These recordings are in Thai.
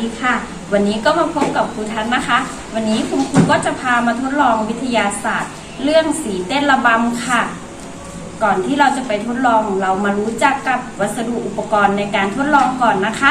ดีค่ะ วันนี้ก็มาพบกับครูทัศน์นะคะ วันนี้คุณครูก็จะพามาทดลองวิทยาศาสตร์ เรื่องสีเต้นระบำค่ะ ก่อนที่เราจะไปทดลองเรามารู้จักกับวัสดุอุปกรณ์ในการทดลองก่อนนะคะ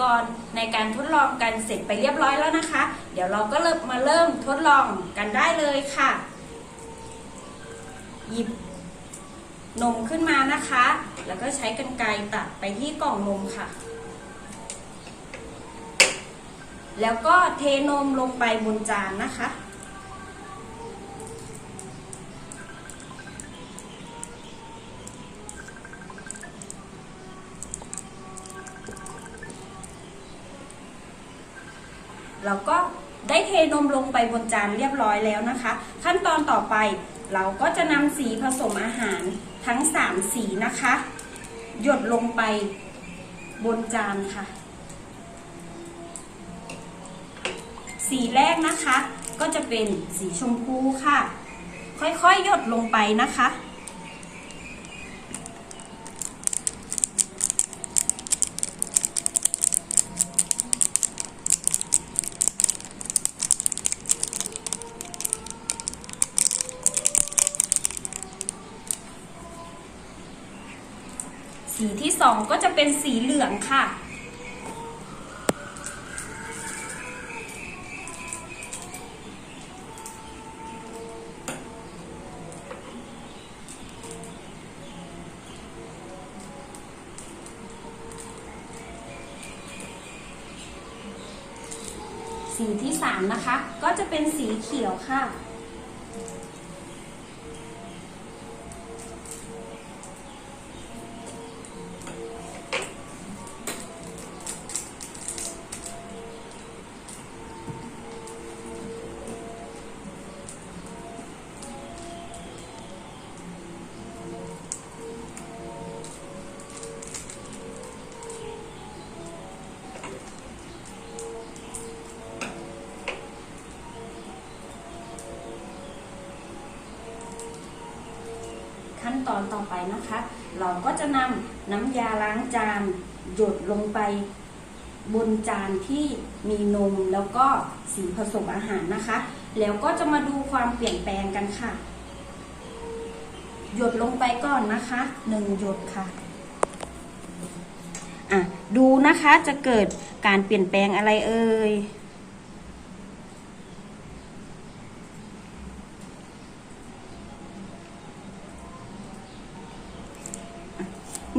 กรณ์ในการทดลองกันเสร็จไปเรียบร้อยแล้วนะคะ เดี๋ยวเราก็เริ่มมาเริ่มทดลองกันได้เลยค่ะ หยิบนมขึ้นมานะคะ แล้วก็ใช้กรรไกรตัดไปที่กล่องนมค่ะ แล้วก็เทนมลงไปบนจานนะคะ เราก็ได้เทนมลงไปบนจานเรียบร้อยแล้วนะคะ ขั้นตอนต่อไปเราก็จะนำสีผสมอาหารทั้ง 3 สีนะคะ หยดลงไปบนจานค่ะ สีแรกนะคะ ก็จะเป็นสีชมพูค่ะ ค่อยๆหยดลงไปนะคะ สีที่สองก็จะเป็นสีเหลืองค่ะ สีที่สามนะคะ ก็จะเป็นสีเขียวค่ะ ตอนต่อไปนะคะ เราก็จะนำน้ำยาล้างจานหยดลงไปบนจานที่มีนมแล้วก็สีผสมอาหารนะคะ แล้วก็จะมาดูความเปลี่ยนแปลงกันค่ะ หยดลงไปก่อนนะคะหนึ่งหยดค่ะอะ ดูนะคะจะเกิดการเปลี่ยนแปลงอะไรเอ่ย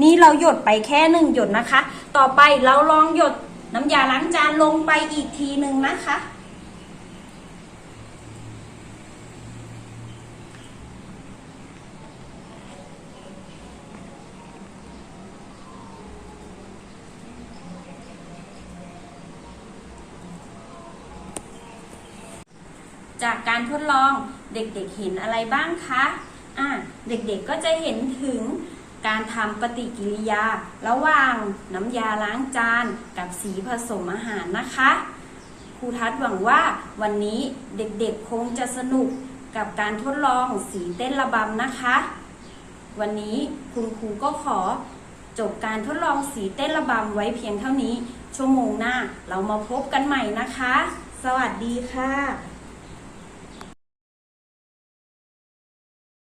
นี่เราหยดไปแค่หนึ่งหยดนะคะ ต่อไปเราลองหยดน้ำยาล้างจานลงไปอีกทีหนึ่งนะคะ จากการทดลองเด็กๆเห็นอะไรบ้างคะ อะ เด็กๆก็จะเห็นถึง การทำปฏิกิริยา ระหว่างน้ำยาล้างจานกับสีผสมอาหารนะคะครูทัศหวังว่าวันนี้เด็กๆคงจะสนุกกับการทดลองสีเต้นระบำนะคะ วันนี้คุณครูก็ขอจบการทดลองสีเต้นระบำไว้เพียงเท่านี้ ชั่วโมงหน้าเรามาพบกันใหม่นะคะ สวัสดีค่ะ